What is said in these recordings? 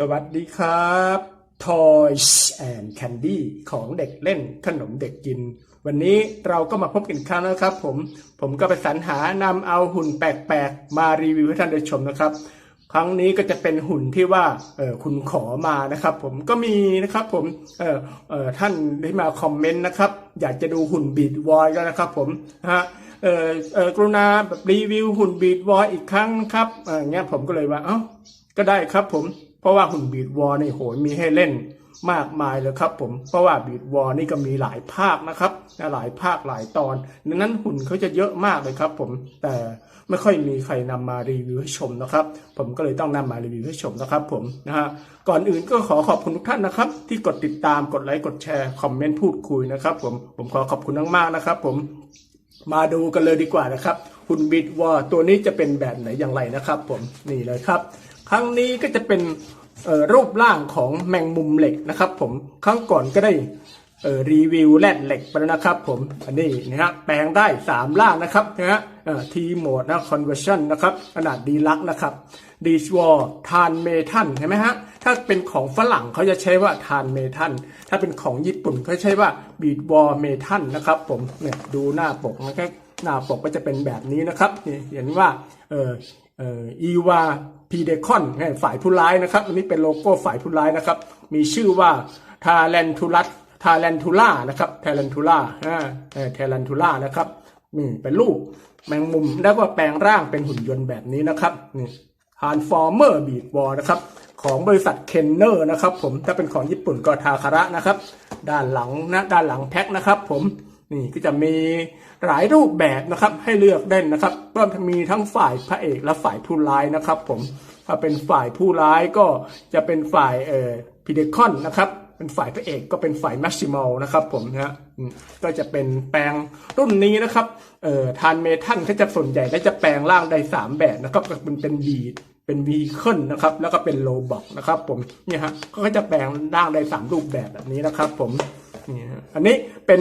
สวัสดีครับ Toys and Candy ของเด็กเล่นขนมเด็กกิน วันนี้เราก็มาพบกันครั้งนะครับผม ผมก็ไปสรรหานำเอาหุ่นแปลกๆ มารีวิวให้ท่านได้ชมนะครับ ครั้งนี้ก็จะเป็นหุ่นที่ว่าเออคุณขอมานะครับ ผมก็มีนะครับผมเออเออท่านได้มาคอมเมนต์นะครับ อยากจะดูหุ่นบีดวอยแล้วนะครับผมฮะเออเออกรุณาแบบรีวิวหุ่นบีดวอยอีกครั้งครับเออเงี้ยผมก็เลยว่าเอ้าก็ได้ครับผม ราะว่าหุ่นบีดวอลนี่โหยมีให้เล่นมากมายเลยครับผม เพราะว่าบีดวอลนี่ก็มีหลายภาคนะครับหลายภาคหลายตอนดังนั้นหุ่นเขาจะเยอะมากเลยครับผม แต่ไม่ค่อยมีใครนำมารีวิวให้ชมนะครับ ผมก็เลยต้องนำมารีวิวให้ชมนะครับผมนะฮะ ก่อนอื่นก็ขอขอบคุณทุกท่านนะครับ ที่กดติดตาม กดไลค์ กดแชร์ คอมเมนต์ พูดคุยนะครับผม ผมขอขอบคุณมากๆนะครับผม มาดูกันเลยดีกว่านะครับ หุ่นบิดวอตัวนี้จะเป็นแบบไหนอย่างไรนะครับผม นี่เลยครับ ครั้งนี้ก็จะเป็นรูปร่างของแมงมุมเหล็กนะครับ ผมครั้งก่อนก็ได้รีวิวแร่เหล็กไปแล้วนะครับ ผมอันนี้นะฮะแปลงได้3ร่างนะครับนะฮะทีโหมดนะ conversion นนะครับขนาดดีลักนะครับดีชวอร์ทานเมทันเห็นไหมฮะถ้าเป็นของฝรั่งเขาจะใช้ว่าทานเมทันถ้าเป็นของญี่ปุ่นเขาใช้ว่าบีดวอร์เมทันนะครับผมเนี่ยดูหน้าปกนะครับหน้าปกก็จะเป็นแบบนี้นะครับนี่เห็นว่าเออ อออีวาพีเดคอนฝ่ายผู้ร้ายนะครับอันนี้เป็นโลโก้ฝ่ายผู้ร้ายนะครับ มีชื่อว่าทาแลนทูลัสทาแลนทูล่านะครับทาแลนทูล่าอ่าทาแลนทูล่านะครับนี่เป็นรูปแมงมุมแล้วก็แปลงร่างเป็นหุ่นยนต์แบบนี้นะครับนี่ทานฟอร์เมอร์บีดวอลนะครับของบริษัทเคนเนอร์นะครับผมถ้าเป็นของญี่ปุ่นก็ทาคาระนะครับ ด้านหลังนะด้านหลังแพ็คนะครับผม นี่ก็จะมีหลายรูปแบบนะครับให้เลือกเล่นนะครับก็มีทั้งฝ่ายพระเอกและฝ่ายผู้ร้ายนะครับผมถ้าเป็นฝ่ายผู้ร้ายก็จะเป็นฝ่ายเอ่อพีเดคอนนะครับเป็นฝ่ายพระเอกก็เป็นฝ่ายแมชชิมอลนะครับผมนะฮะก็จะเป็นแปลงรุ่นนี้นะครับเอ่อทานเมทัลก็จะส่วนใหญ่ก็จะแปลงร่างได้สามแบบนะครับก็เป็นเป็นบีดเป็นวีเคิลนะครับแล้วก็เป็นโลบอกนะครับผมเนี่ยฮะก็จะแปลงร่างได้สามรูปแบบแบบนี้นะครับผม นี่ฮะอันนี้เป็น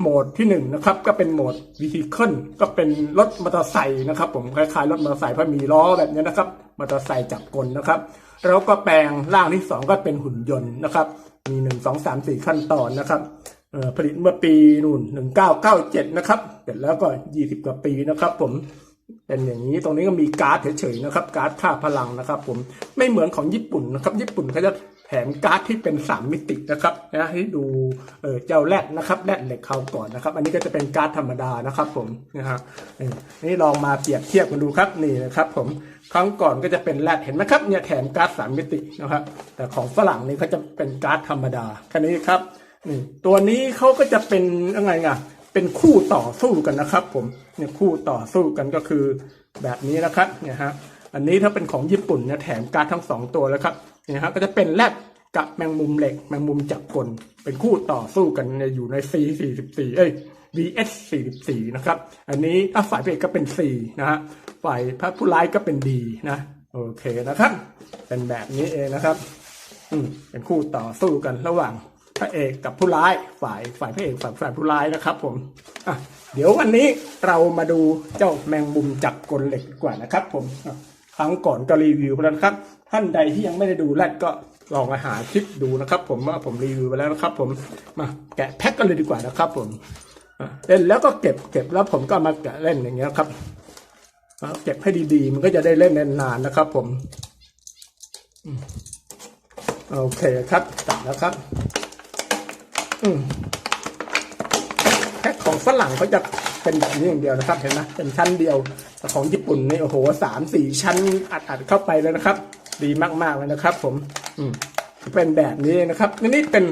โหมดที่หนึ่งนะครับ ก็เป็นโหมดวีเคิลก็เป็นรถมอเตอร์ไซค์นะครับ ผมคล้ายๆรถมอเตอร์ไซค์เพราะมีล้อแบบนี้นะครับมอเตอร์ไซค์จับกลนะครับ แล้วก็แปลงร่างที่สองก็เป็นหุ่นยนต์นะครับมีหนึ่งสองสามสี่ขั้นตอนนะครับผลิตเมื่อปีนู่นหนึ่งเก้าเก้าเจ็ดนะครับเสร็จแล้วก็ยี่สิบกว่าปีนะครับ ผมเป็นอย่างนี้ตรงนี้ก็มีการ์ดเฉยๆนะครับ การ์ดค่าพลังนะครับ ผมไม่เหมือนของญี่ปุ่นนะครับ ญี่ปุ่นเขาจะ แถมการ์ดที่เป็นสามมิตินะครับนะให้ดูเจ้าแรดนะครับแรดเหล็กเขาก่อนนะครับ อันนี้ก็จะเป็นการ์ดธรรมดานะครับผมนะฮะนี่ลองมาเปรียบเทียบกันดูครับนี่นะครับผมครั้งก่อนก็จะเป็นแรดเห็นไหมครับเนี่ยแถมการ์ดสามมิตินะครับแต่ของฝรั่งนี่เขาจะเป็นการ์ดธรรมดาแค่นี้ครับนี่ตัวนี้เขาก็จะเป็นยังไงอะเป็นคู่ต่อสู้กันนะครับ ผมเนี่ยคู่ต่อสู้กันก็คือแบบนี้นะครับเนี่ยฮะอันนี้ถ้าเป็นของญี่ปุ่นเนี่ยแถมการ์ดทั้งสองตัวแล้วครับ นี่ยฮะก็จะเป็นแรดกับแมงมุมเหล็กแมงมุมจับกล เป็นคู่ต่อสู้กันเนี่ยอยู่ใน C 44เอ้ย VS 44นะครับ อันนี้ถ้าฝ่ายพระเอกก็เป็น C นะฮะฝ่ายพระผู้ร้ายก็เป็น D นะโอเคนะครับ เป็นแบบนี้เองนะครับอืมเป็นคู่ต่อสู้กันระหว่างพระเอกกับผู้ร้ายฝ่ายฝ่ายพระเอกฝ่ายฝ่ายผู้ร้ายนะครับผมอะเดี๋ยววันนี้เรามาดูเจ้าแมงมุมจับกลเหล็กดีกว่านะครับผมอะ ครั้งก่อนก็รีวิวไปแล้วนะครับ ท่านใดที่ยังไม่ได้ดูแรกก็ลองมาหาคลิปดูนะครับ ผมว่าผมรีวิวไปแล้วนะครับ ผมมาแกะแพ็คกันเลยดีกว่านะครับ ผมเล่นแล้วก็เก็บเก็บแล้วผมก็มาแกะเล่นอย่างเงี้ยครับเก็บให้ดีๆ มันก็จะได้เล่นนานๆนะครับ ผมโอเคครับตัดแล้วครับ อืม แพ็คของฝรั่งเขาจะเป็นแบบนี้อย่างเดียวนะครับเห็นไหมเป็นชั้นเดียวแต่ของญี่ปุ่นนี่โอ้โหสามสี่ชั้นอัดอัดเข้าไปเลยนะครับ ดีมากๆเลยนะครับ ผมอืมเป็นแบบนี้นะครับนนี่เป็น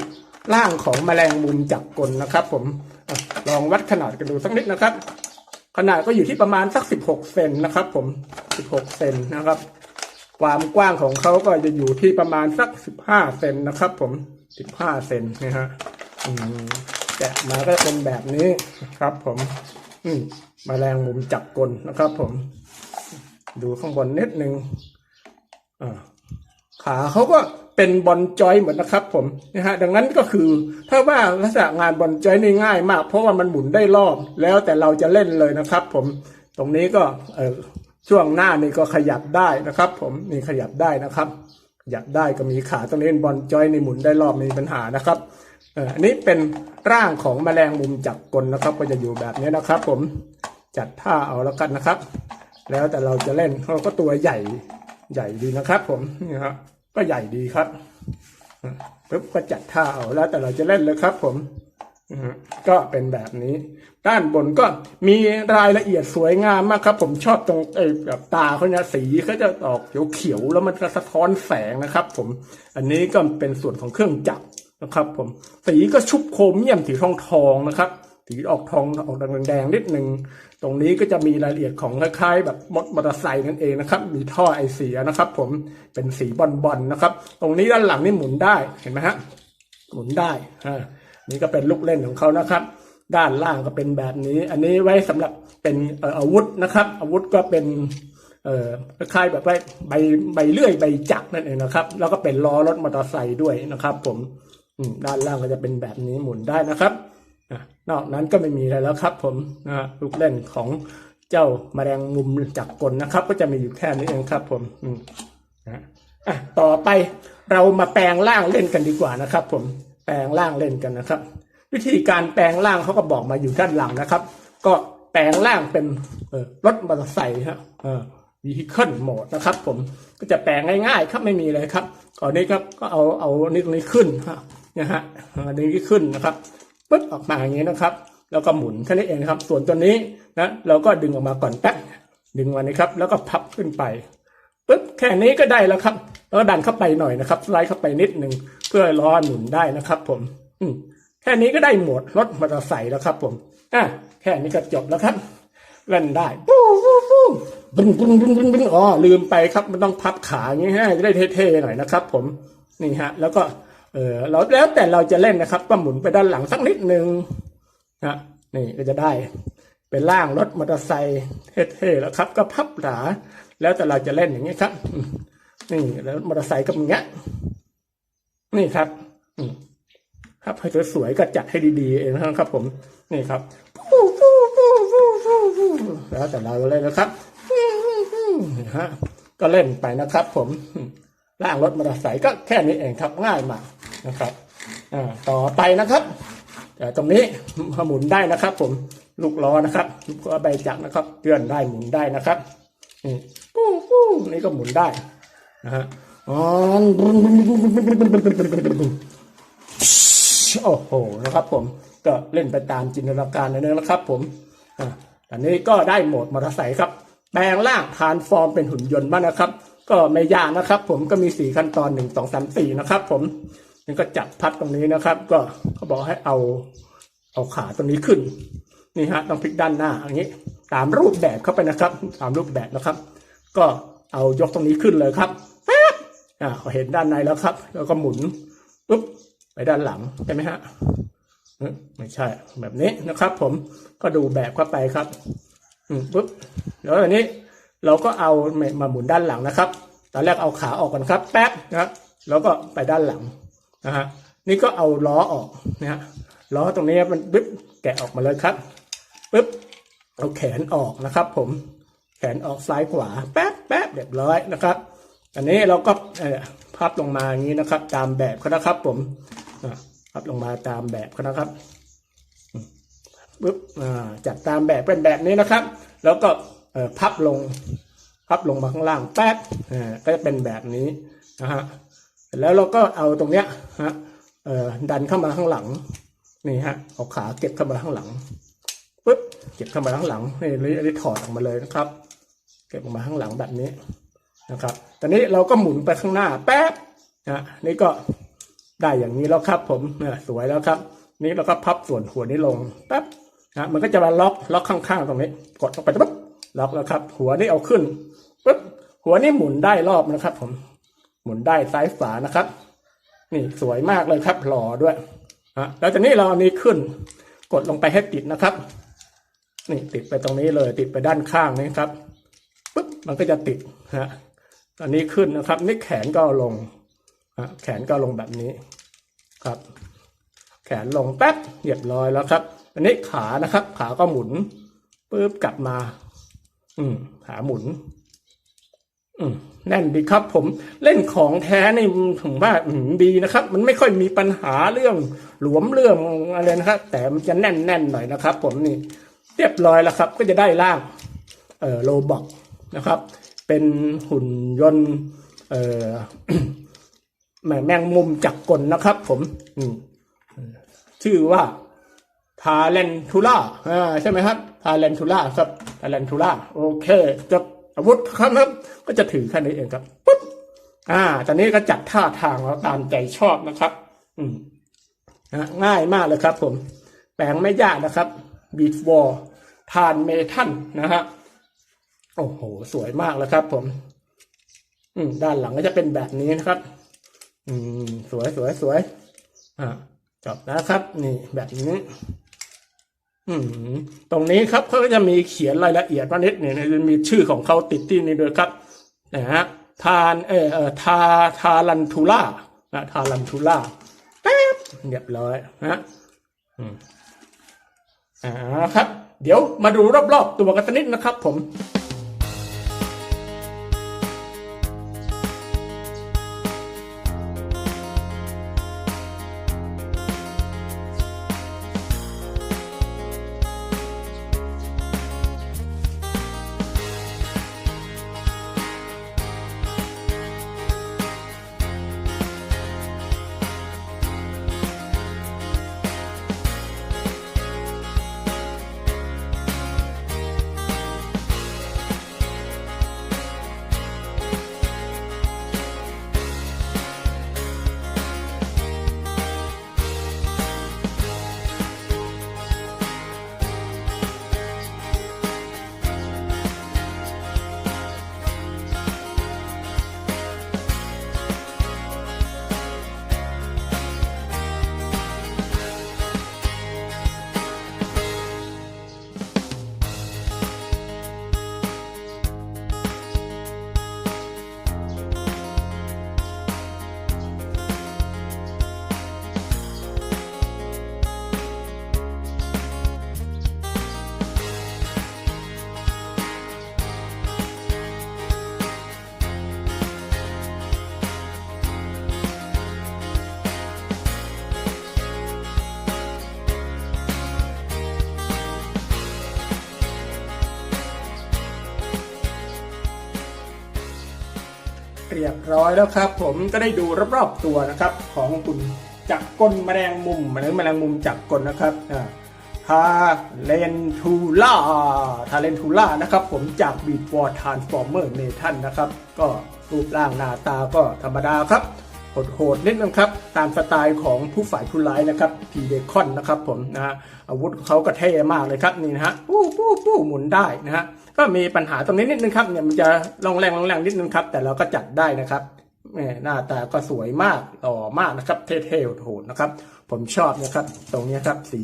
ร่างของแมลงมุมจับกลนะครับ ผมอลองวัดขนาดกันดูสักนิดนะครับ ขนาดก็อยู่ที่ประมาณสักสิบหกเซนนะครับ ผมสิบหกเซนนะครับ ความกว้างของเขาก็จะอยู่ที่ประมาณสักสิบห้าเซนนะครับ ผมสิบห้าเซนนะฮะอืม แกะมาก็จะเป็นแบบนี้นะครับ ผมอืมมแมลงมุมจับกลนะครับ ผม ดูข้างบนนิดนึงอ่าขาเขาก็เป็นบอลจอยเหมือนนะครับ ผมนะฮะดังนั้นก็คือ ถ้าว่าลักษณะงานบอลจอยนี่ง่ายมาก เพราะว่ามันหมุนได้รอบแล้วแต่เราจะเล่นเลยนะครับ ผมตรงนี้ก็เออช่วงหน้านี่ก็ขยับได้นะครับ ผมนี่ขยับได้นะครับขยับได้ก็มีขาตรงนี้บอลจอยในหมุนได้รอบไม่มีปัญหานะครับ อันนี้เป็นร่างของแมลงมุมจับกลนะครับ ก็จะอยู่แบบนี้นะครับ ผมจัดท่าเอาแล้วกันนะครับ แล้วแต่เราจะเล่นเขาก็ตัวใหญ่ใหญ่ดีนะครับ ผมนี่ครับก็ใหญ่ดีครับปุ๊บก็จัดท่าเอาแล้วแต่เราจะเล่นเลยครับ ผมก็เป็นแบบนี้ ด้านบนก็มีรายละเอียดสวยงามมากครับ ผมชอบตรงไอ้แบบตาเขาเนี่ยสีเขาจะออกเขียวๆแล้วมันจะสะท้อนแสงนะครับ ผม อันนี้ก็เป็นส่วนของเครื่องจักร นะครับผมสีก็ชุบโครเมียมสีทองทองนะครับสีออกทองออกแดงๆนิดหนึ่งตรงนี้ก็จะมีรายละเอียดของคล้ายๆแบบมดมอเตอร์ไซค์นั่นเองนะครับ มีท่อไอเสียนะครับ ผมเป็นสีบอลๆนะครับ ตรงนี้ด้านหลังนี่หมุนได้เห็นไหมฮะหมุนได้อ่านี่ก็เป็นลูกเล่นของเขานะครับ ด้านล่างก็เป็นแบบนี้ อันนี้ไว้สำหรับเป็นอาวุธนะครับ อาวุธก็เป็นเอ่อคล้ายๆแบบใบใบเลื่อยใบจักรนั่นเองนะครับ แล้วก็เป็นล้อรถมอเตอร์ไซค์ด้วยนะครับ ผม ด้านล่างก็จะเป็นแบบนี้หมุนได้นะครับอะนอกนั้นก็ไม่มีอะไรแล้วครับผมนะลูกเล่นของเจ้าแมลงมุมจักกลนะครับ ก็จะมีอยู่แค่นี้เองครับผมนะอะต่อไปเรามาแปลงร่างเล่นกันดีกว่านะครับ ผมแปลงร่างเล่นกันนะครับ วิธีการแปลงร่างเขาก็บอกมาอยู่ด้านหลังนะครับ ก็แปลงร่างเป็นรถมอเตอร์ไซค์ฮะเออ vehicle mode นะครับผมก็จะแปลงง่ายๆครับไม่มีเลยครับก่อนนี้ครับก็เอาเอานี่ตรงนี้ขึ้นฮะ นะฮะอันนี้ขึ้นนะครับปึ๊บออกมาอย่างนี้นะครับ แล้วก็หมุนแค่นี้เองครับ ส่วนตัวนี้นะเราก็ดึงออกมาก่อนแป๊บดึงมานี้ครับ แล้วก็พับขึ้นไปปึ๊บแค่นี้ก็ได้แล้วครับ แล้วก็ดันเข้าไปหน่อยนะครับสไลด์เข้าไปนิดหนึ่งเพื่อล้อหมุนได้นะครับ ผม อืมแค่นี้ก็ได้หมดรถมอเตอร์ไซค์แล้วครับ ผมอะแค่นี้ก็จบแล้วครับเล่นได้ปูปูปูบึ้งบึ้งบึ้งบึ้งบึ้งอ๋อลืมไปครับ มันต้องพับขาอย่างนี้ฮะจะได้เท่ๆหน่อยนะครับ ผมนี่ฮะ แล้วก็ เออเราแล้วแต่เราจะเล่นนะครับก็หมุนไปด้านหลังสักนิดนึงนะนี่ก็จะได้ เป็นร่างรถมอเตอร์ไซค์เท่ๆแล้วครับ ก็พับหลาแล้วแต่เราจะเล่นอย่างนี้ครับนี่แล้วมอเตอร์ไซค์ก็อย่างเงี้ยนี่ครับครับให้สวยๆก็จัดให้ดีๆเองนะครับ ผม นี่ครับแล้วแต่เราเล่นนะครับฮะก็เล่นไปนะครับ ผมล่างรถมอเตอร์ไซค์ก็แค่นี้เองครับง่ายมาก นะครับอ่าต่อไปนะครับแต่ตรงนี้หมุนได้นะครับ ผมลูกล้อนะครับลูกล้อใบจักรนะครับเตือนได้หมุนได้นะครับปู้ปู้นี่ก็หมุนได้นะฮะอ๋อโอ้โหนะครับ ผมก็เล่นไปตามจินตนาการเลยนะครับ ผมอะอันนี้ก็ได้โหมดมอเตอร์ไซค์ครับ แปลงร่างทานฟอร์มเป็นหุ่นยนต์บ้างนะครับ ก็ไม่ยากนะครับ ผมก็มีสี่ขั้นตอนหนึ่งสองสามสี่นะครับ ผม นี่ก็จับพัดตรงนี้นะครับ ก็เขาบอกให้เอาเอาขาตรงนี้ขึ้นนี่ฮะต้องพลิกด้านหน้าอย่างนี้ ตามรูปแบบเข้าไปนะครับ ตามรูปแบบนะครับ ก็เอายกตรงนี้ขึ้นเลยครับอ่าเห็นด้านในแล้วครับ แล้วก็หมุนปุ๊บไปด้านหลังใช่ไหมฮะเอ้ยไม่ใช่ แบบนี้นะครับ ผมก็ดูแบบเข้าไปครับอืมปุ๊บแล้วอันนี้ เราก็เอามาหมุนด้านหลังนะครับตอนแรกเอาขาออกก่อนครับ แป๊บนะครับแล้วก็ไปด้านหลัง นะฮะนี่ก็เอาล้อออกนะฮะล้อตรงนี้มันปึ๊บแกะออกมาเลยครับปึ๊บเอาแขนออกนะครับ ผมแขนออกซ้ายขวาแป๊บแป๊บเรียบร้อยนะครับ อันนี้เราก็เอ่อพับลงมาอย่างนี้นะครับ ตามแบบเขานะครับ ผมพับลงมาตามแบบเขานะครับปึ๊บอ่าจัดตามแบบเป็นแบบนี้นะครับ แล้วก็เอ่อพับลงพับลงมาข้างล่างแป๊บอ่าก็จะเป็นแบบนี้นะฮะ ร็จแล้วเราก็เอาตรงเนี้ยฮะดันเข้ามาข้างหลังนี่ฮะเอาขาเก็บเข้ามาข้างหลังปึ๊บเก็บเข้ามาข้างหลังนี่อันนี้ถอดออกมาเลยนะครับ เก็บออกมาข้างหลังแบบนี้นะครับ ตอนนี้เราก็หมุนไปข้างหน้าแป๊บนะนี่ก็ได้อย่างนี้แล้วครับ ผมเนี่ยสวยแล้วครับ นี่เราก็พับส่วนหัวนี้ลงแป๊บนะมันก็จะมาล็อกล็อกข้างๆตรงนี้ กดลงไปปุ๊บล็อกแล้วครับ หัวนี่เอาขึ้นปุ๊บหัวนี่หมุนได้รอบนะครับ ผม หมุนได้ซ้ายฝานะครับ นี่สวยมากเลยครับหล่อด้วยนะแล้วจากนี้เราเอานี้ขึ้น กดลงไปให้ติดนะครับ นี่ติดไปตรงนี้เลยติดไปด้านข้างนี้ครับปุ๊บมันก็จะติดฮะอันนี้ขึ้นนะครับ นี่แขนก็ลงฮะแขนก็ลงแบบนี้ครับ แขนลงแป๊บเรียบร้อยแล้วครับ อันนี้ขานะครับ ขาก็หมุนปุ๊บกลับมา อืมขาหมุน อืม แน่นดีครับ ผมเล่นของแท้นี่ผมว่าดีนะครับ มันไม่ค่อยมีปัญหาเรื่องหลวมเรื่องอะไรนะครับ แต่มันจะแน่นแน่นๆหน่อยนะครับ ผมนี่เรียบร้อยแล้วครับ ก็จะได้ร่างเอ่อโลบอกนะครับ เป็นหุ่นยนต์เอ่อแมงมุมจักรกลนะครับ ผมชื่อว่าทาเลนทูล่าใช่ไหมครับทาเลนทูล่าครับทาเลนทูล่าโอเคกับ อาวุธครับครับ ก็จะถือแค่นี้เองครับปุ๊บอ่าตอนนี้ก็จัดท่าทางแล้วตามใจชอบนะครับ อืมนะง่ายมากเลยครับผมแปลงไม่ยากนะครับบีทวอลทานเมทันนะฮะโอ้โห สวยมากเลยครับผม อืม ด้านหลังก็จะเป็นแบบนี้นะครับ อืม สวยสวยสวยอ่าจบแล้วครับ นี่แบบนี้ ตรงนี้ครับเขาก็จะมีเขียนรายละเอียดมานิดเนี่ยจะมีชื่อของเขาติดที่นี่ด้วยครับนะฮะทานเออเออทาทารันทูล่านะทารันทูล่าแป๊บเรียบร้อยนะอ่าครับ เดี๋ยวมาดูรอบๆตัวกันสักนิดนะครับผม เรียบร้อยแล้วครับ ผมก็ได้ดูรอบๆตัวนะครับ ของคุณจักรกลแมลงมุมหรือแมลงมุมจักรกลนะครับอ่าทาเลนทูล่าทาเลนทูล่านะครับ ผมจากบีทวอร์ทานฟอร์เมอร์เมทันนะครับ ก็รูปร่างหน้าตาก็ธรรมดาครับ โหดๆนิดนึงครับ ตามสไตล์ของผู้ฝ่ายผู้ร้ายนะครับพีเดคอนนะครับผมนะฮะอาวุธเขาก็เท่มากเลยครับนี่นะฮะปู้ปู้ปู้หมุนได้นะฮะก็มีปัญหาตรงนี้นิดนึงครับเนี่ยมันจะลองแรงลองแรงนิดนึงครับ แต่เราก็จัดได้นะครับหมหน้าตาก็สวยมากหล่อมากนะครับ เท่ๆโหดๆนะครับ ผมชอบนะครับ ตรงนี้ครับสี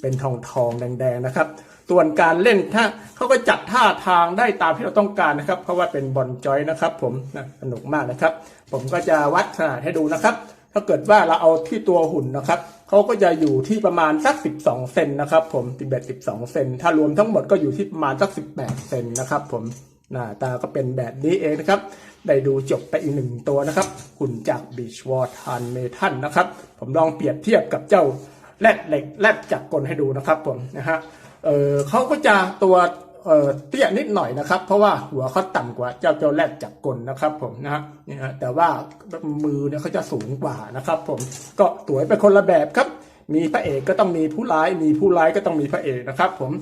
เป็นทองทองแดงๆนะครับส่วนการเล่นถ้าเขาก็จัดท่าทางได้ตามที่เราต้องการนะครับ เพราะว่าเป็นบอลจอยนะครับ ผมนะสนุกมากนะครับ ผมก็จะวัดขนาดให้ดูนะครับ ถ้าเกิดว่าเราเอาที่ตัวหุ่นนะครับเขาก็จะอยู่ที่ประมาณสัก 12 เซนนะครับผมติเบต12 เซน ถ้ารวมทั้งหมดก็อยู่ที่ประมาณสัก 18 เซนนะครับผมหน้าตาก็เป็นแบบนี้เองนะครับ ได้ดูจบไปอีกหนึ่งตัวนะครับ หุ่นจากบีชวอร์ทันเมทันนะครับ ผมลองเปรียบเทียบกับเจ้าแรดเหล็กแรดจักรกลให้ดูนะครับผมนะฮะ เออเขาก็จะตัว เออเตี้ยนิดหน่อยนะครับ เพราะว่าหัวเขาต่ำกว่าเจ้าเจ้าแรดจักกลนะครับผมนะฮะแต่ว่ามือเนี่ยเขาจะสูงกว่านะครับ ผมก็สวยไปคนละแบบครับ มีพระเอกก็ต้องมีผู้ร้าย มีผู้ร้ายก็ต้องมีพระเอกนะครับ ผม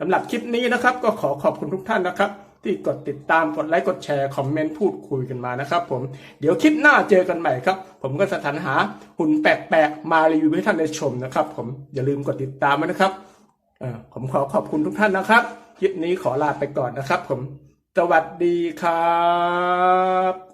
สำหรับคลิปนี้นะครับ ก็ขอขอบคุณทุกท่านนะครับ ที่กดติดตามกดไลค์กดแชร์คอมเมนต์พูดคุยกันมานะครับ ผมเดี๋ยวคลิปหน้าเจอกันใหม่ครับ ผมก็สถานหาหุ่นแปลกๆมารีวิวให้ท่านได้ชมนะครับ ผมอย่าลืมกดติดตามนะครับ ผมขอขอบคุณทุกท่านนะครับ คลิปนี้ขอลาไปก่อนนะครับผม สวัสดีครับ